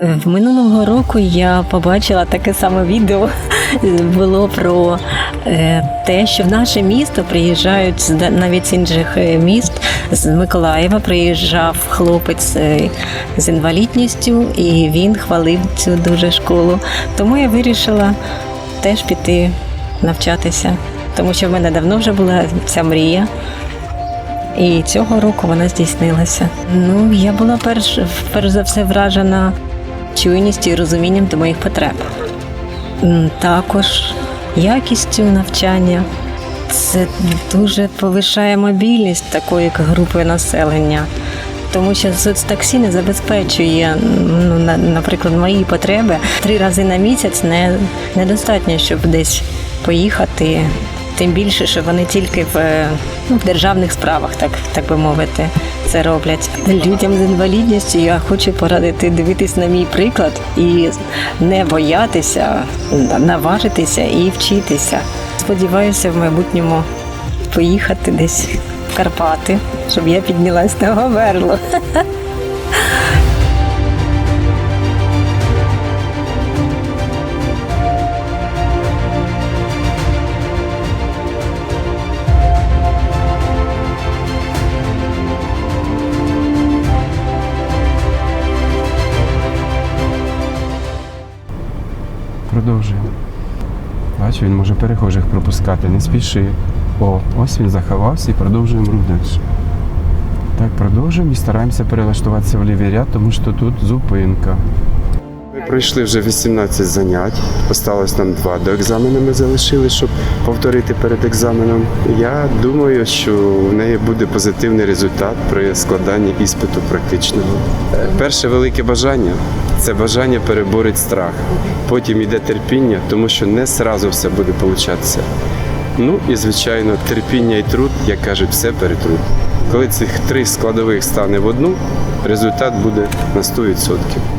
В минулого року я побачила таке саме відео. Було про е, те, що в наше місто приїжджають навіть з інших е, міст. З Миколаєва приїжджав хлопець е, з інвалідністю, і він хвалив цю дуже школу. Тому я вирішила теж піти навчатися, тому що в мене давно вже була ця мрія. І цього року вона здійснилася. Ну, я була перш, перш за все вражена чуйністю і розумінням до моїх потреб. Також якістю навчання. Це дуже повишає мобільність такої групи населення, тому що соцтаксі не забезпечує, ну, на- наприклад, мої потреби три рази на місяць не, недостатньо, щоб десь поїхати. Тим більше, що вони тільки в, ну, в державних справах, так, так би мовити, це роблять. Людям з інвалідністю я хочу порадити дивитись на мій приклад і не боятися, наважитися і вчитися. Сподіваюся, в майбутньому поїхати десь в Карпати, щоб я піднялась на Говерло. Продовжуємо. Бачу, він може перехожих пропускати, не спіши. О, ось він заховався і продовжуємо рух далі. Так, продовжуємо і стараємося перелаштуватися в лівий ряд, тому що тут зупинка. Пройшли вже 18 занять. Осталось нам два до екзамену. Ми залишили, щоб повторити перед екзаменом. Я думаю, що в неї буде позитивний результат при складанні іспиту практичного. Перше велике бажання це бажання переборить страх. Потім йде терпіння, тому що не зразу все буде получатися. Ну і звичайно, терпіння і труд, як кажуть, все перетрут. Коли цих три складових стане в одну, результат буде на 100%.